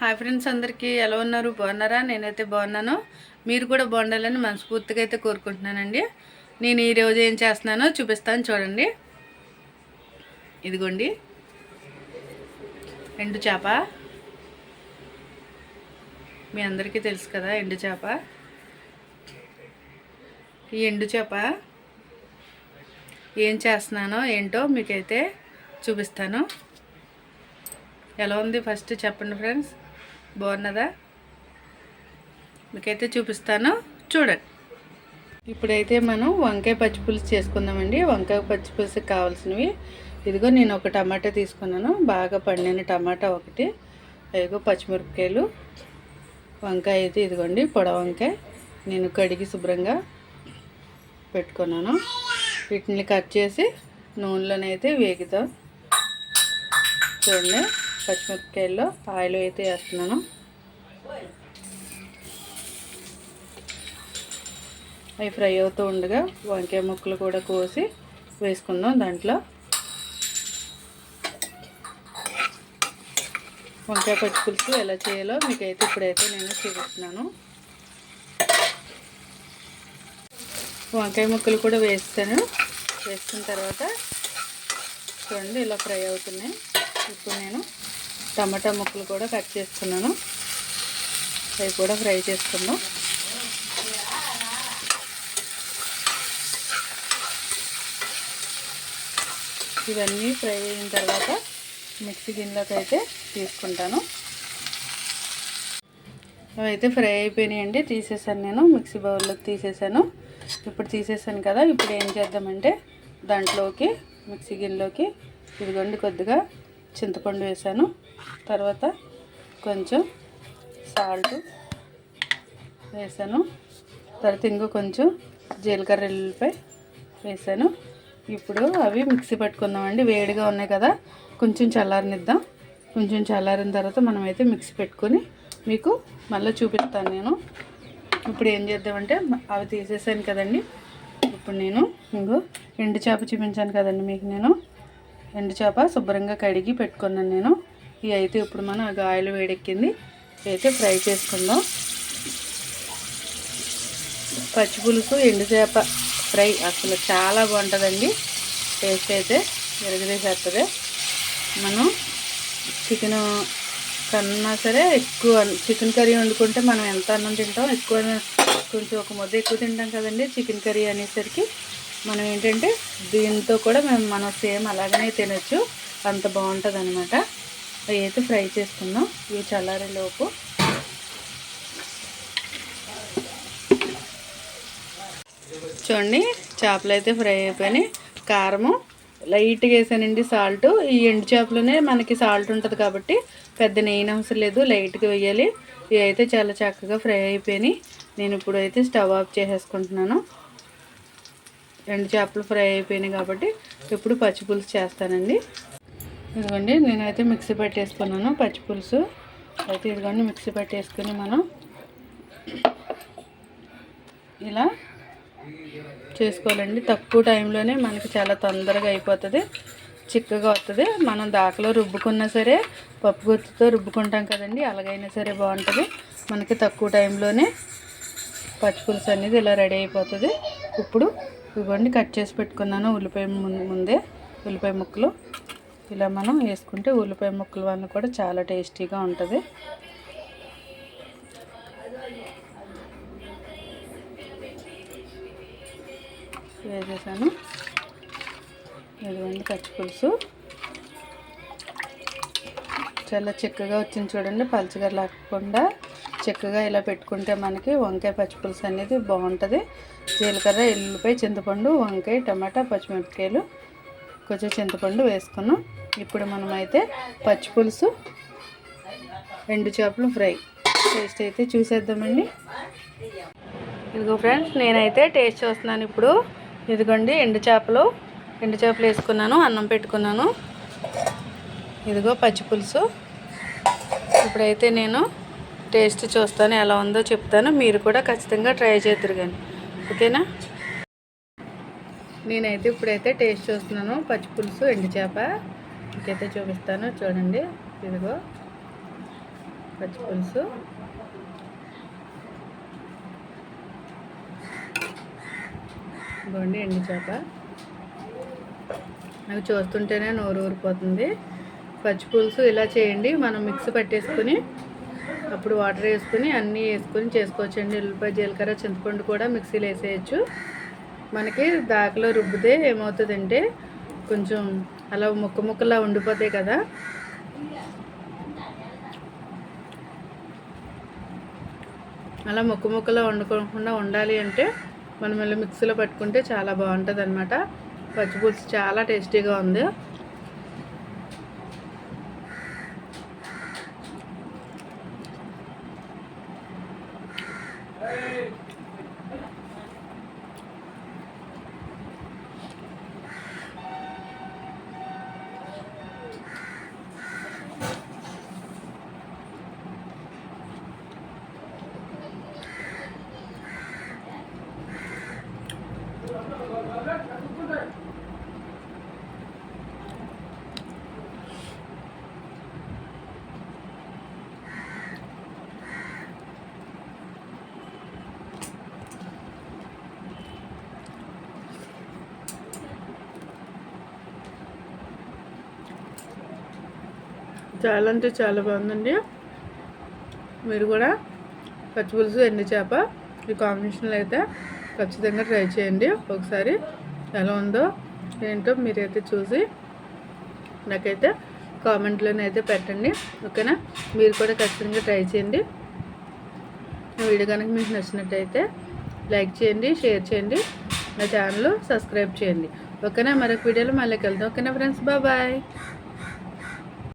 Hi friends అందరికీ ఎలా ఉన్నారు? బాగున్నారా? నేనైతే బాగున్నాను. మీరు కూడా బాగుండాలని మనస్ఫూర్తిగా అయితే కోరుకుంటున్నానండి. నేను ఈరోజు ఏం చేస్తున్నానో చూపిస్తాను చూడండి. ఇదిగోండి. ఎండు చేప. మీ అందరికీ తెలుసు కదా ఎండు చేప. ఈ ఎండు చేప ఏం చేస్తున్నానో ఏంటో మీకైతే చూపిస్తాను. ఎలా ఉంది? ఫస్ట్ చెప్పండి ఫ్రెండ్స్. బాగున్నదా? మీకైతే చూపిస్తాను. చూడండి. ఇప్పుడైతే మనం వంకాయ పచ్చిపులుసు చేసుకుందామండి. వంకాయ పచ్చిపులుసుకి కావాల్సినవి. ఇదిగో నేను ఒక టమాటా తీసుకున్నాను. బాగా పండిన టమాటా ఒకటి. ఇదిగో పచ్చిమిరపకాయలు. వంకాయ అయితే ఇదిగోండి పొడ వంకాయ. నేను కడిగి శుభ్రంగా పెట్టుకున్నాను. వీటిని కట్ చేసి నూనెలోనైతే వేగుతాం చూడండి. పచ్చిమిరపకాయల్లో ఆయిల్ అయితే వేస్తున్నాను. అవి ఫ్రై అవుతూ ఉండగా వంకాయ ముక్కలు కూడా కోసి వేసుకుందాం దాంట్లో. వంకాయ పచ్చి పులుసు ఎలా చేయాలో మీకైతే ఇప్పుడైతే నేను చూపిస్తున్నాను. వంకాయ ముక్కలు కూడా వేస్తాను. వేసుకున్న తర్వాత చూడండి ఇలా ఫ్రై అవుతున్నాయి. ఇప్పుడు నేను టమాటా ముక్కలు కూడా కట్ చేసుకున్నాను అవి కూడా ఫ్రై చేసుకుందాం. ఇవన్నీ ఫ్రై అయిన తర్వాత మిక్సీ గిన్నెలోకి అయితే తీసుకుంటాను. అవైతే ఫ్రై అయిపోయినాయండి తీసేసాను నేను మిక్సీ బౌల్లోకి తీసేసాను. ఇప్పుడు తీసేసాను కదా ఇప్పుడు ఏం చేద్దామంటే దాంట్లోకి మిక్సీ గిన్నెలోకి ఇదిగోండి కొద్దిగా చింతపండు వేసాను. తర్వాత కొంచెం సాల్ట్ వేసాను. తర్వాత ఇంకో కొంచెం జీలకర్ర ఎల్లుపై వేసాను. ఇప్పుడు అవి మిక్సీ పట్టుకుందామండి. వేడిగా ఉన్నాయి కదా. కొంచెం చల్లారనిద్దాం. కొంచెం చల్లారిన తర్వాత మనమైతే మిక్సీ పెట్టుకొని మీకు మళ్ళీ చూపిస్తాను నేను. ఇప్పుడు ఏం చేద్దామంటే అవి తీసేసాను కదండి. ఇప్పుడు నేను ఇంకో ఎండు చేప చూపించాను కదండి మీకు నేను. ఎండు చేప శుభ్రంగా కడిగి పెట్టుకున్నాను నేను. ఇవి అయితే ఇప్పుడు మనం ఆయిల్ వేడెక్కింది. అయితే ఫ్రై చేసుకుందాం. పచ్చి పులుసు ఎండు చేప ఫ్రై అసలు చాలా బాగుంటుందండి. టేస్ట్ అయితే ఎరగదేసేస్తుంది మనం చికెన్ కన్నా సరే ఎక్కువ చికెన్ కర్రీ వండుకుంటే మనం ఎంత అన్నం తింటాం ఎక్కువ కొంచెం ఒక ముద్ద ఎక్కువ తింటాం కదండి. చికెన్ కర్రీ అనేసరికి మనం ఏంటంటే దీంతో కూడా మేము మనం సేమ్ అలాగనే తినచ్చు. అంత బాగుంటుంది అనమాట అవి అయితే ఫ్రై చేసుకుందాం. ఇవి చల్లారేలోపు చూడండి చేపలు అయితే ఫ్రై అయిపోయినాయి. కారము లైట్గా వేసానండి సాల్ట్. ఈ ఎండు చేపలోనే మనకి సాల్ట్ ఉంటుంది కాబట్టి పెద్ద నెయ్యి అవసరం లేదు. లైట్గా వేయాలి. ఇవి అయితే చాలా చక్కగా ఫ్రై అయిపోయినాయి. నేను ఇప్పుడు అయితే స్టవ్ ఆఫ్ చేసేసుకుంటున్నాను. రెండు చేపలు ఫ్రై అయిపోయినాయి కాబట్టి ఇప్పుడు పచ్చి పులుసు చేస్తానండి. ఇదిగోండి నేనైతే మిక్సీ పట్టేసుకున్నాను పచ్చిపులుసు అయితే ఇదిగోండి మిక్సీ పట్టేసుకుని మనం ఇలా చేసుకోవాలండి. తక్కువ టైంలోనే మనకి చాలా తొందరగా అయిపోతుంది చిక్కగా వస్తుంది. మనం దాకలో రుబ్బుకున్నా సరే పప్పు గుత్తితో రుబ్బుకుంటాం కదండి అలాగైనా సరే బాగుంటుంది. మనకి తక్కువ టైంలోనే పచ్చిపులుసు అనేది ఇలా రెడీ అయిపోతుంది. ఇప్పుడు ఇవ్వండి కట్ చేసి పెట్టుకున్నాను ఉల్లిపాయ ముందే ఉల్లిపాయ ముక్కలు. ఇలా మనం వేసుకుంటే ఉల్లిపాయ ముక్కలు వల్ల కూడా చాలా టేస్టీగా ఉంటుంది. వేసేసాను. ఇదిగోండి పచ్చి పులుసు. చాలా చిక్కగా వచ్చింది చూడండి పలుచగా లేకుండా చిక్కగా ఇలా పెట్టుకుంటే మనకి వంకాయ పచ్చి పులుసు అనేది బాగుంటుంది. జీలకర్ర ఎల్లుపై చింతపండు వంకాయ టమాటా పచ్చిమిరపకాయలు కొంచెం చింతపండు వేసుకున్నాం. ఇప్పుడు మనమైతే పచ్చి పులుసు ఎండు చేపలు ఫ్రై. టేస్ట్ అయితే చూసేద్దామండి. ఇదిగో ఫ్రెండ్స్ నేనైతే టేస్ట్ చూస్తున్నాను ఇప్పుడు. ఇదిగోండి ఎండు చేపలు. ఎండు చేపలు వేసుకున్నాను అన్నం పెట్టుకున్నాను. ఇదిగో పచ్చి పులుసు. ఇప్పుడైతే నేను టేస్ట్ చూస్తాను ఎలా ఉందో చెప్తాను. మీరు కూడా ఖచ్చితంగా ట్రై చేద్దరు కానీ. ఓకేనా? నేనైతే ఇప్పుడైతే టేస్ట్ చూస్తున్నాను. పచ్చి పులుసు ఎండు చేప. ఇంకైతే చూపిస్తాను. చూడండి. ఇదిగో. పచ్చి పులుసు. ఇదిగోండి ఎండు చేప. నాకు చూస్తుంటేనే నోరు ఊరిపోతుంది. పచ్చి పులుసు ఇలా చేయండి. మనం మిక్స్ పట్టేసుకుని అప్పుడు వాటర్ వేసుకుని అన్నీ వేసుకొని చేసుకోవచ్చండి. ఉల్లిపాయ జీలకర్ర చింతపండు కూడా మిక్సీలో వేసేయచ్చు. మనకి దాకలో రుబ్బితే ఏమవుతుందంటే కొంచెం అలా ముక్క ముక్కలా ఉండిపోతాయి కదా. అలా ముక్క ముక్కలా వండుకోకుండా ఉండాలి అంటే మనం ఇలా మిక్సీలో పట్టుకుంటే చాలా బాగుంటుంది అనమాట పచ్చిపులుసు చాలా టేస్టీగా ఉంది. చాలా అంటే చాలా బాగుందండి. మీరు కూడా పచ్చి పులుసు ఎండు చేప ఈ కాంబినేషన్లో అయితే ఖచ్చితంగా ట్రై చేయండి. ఒకసారి ఎలా ఉందో ఏంటో మీరైతే చూసి నాకైతే కామెంట్లోనే పెట్టండి. ఓకేనా? మీరు కూడా ఖచ్చితంగా ట్రై చేయండి. వీడియో కనుక మీకు నచ్చినట్టయితే లైక్ చేయండి షేర్ చేయండి. నా ఛానల్ సబ్స్క్రైబ్ చేయండి. ఓకేనా? మరొక వీడియోలో మళ్ళీ వెళ్దాం ఓకేనా ఫ్రెండ్స్ బాయ్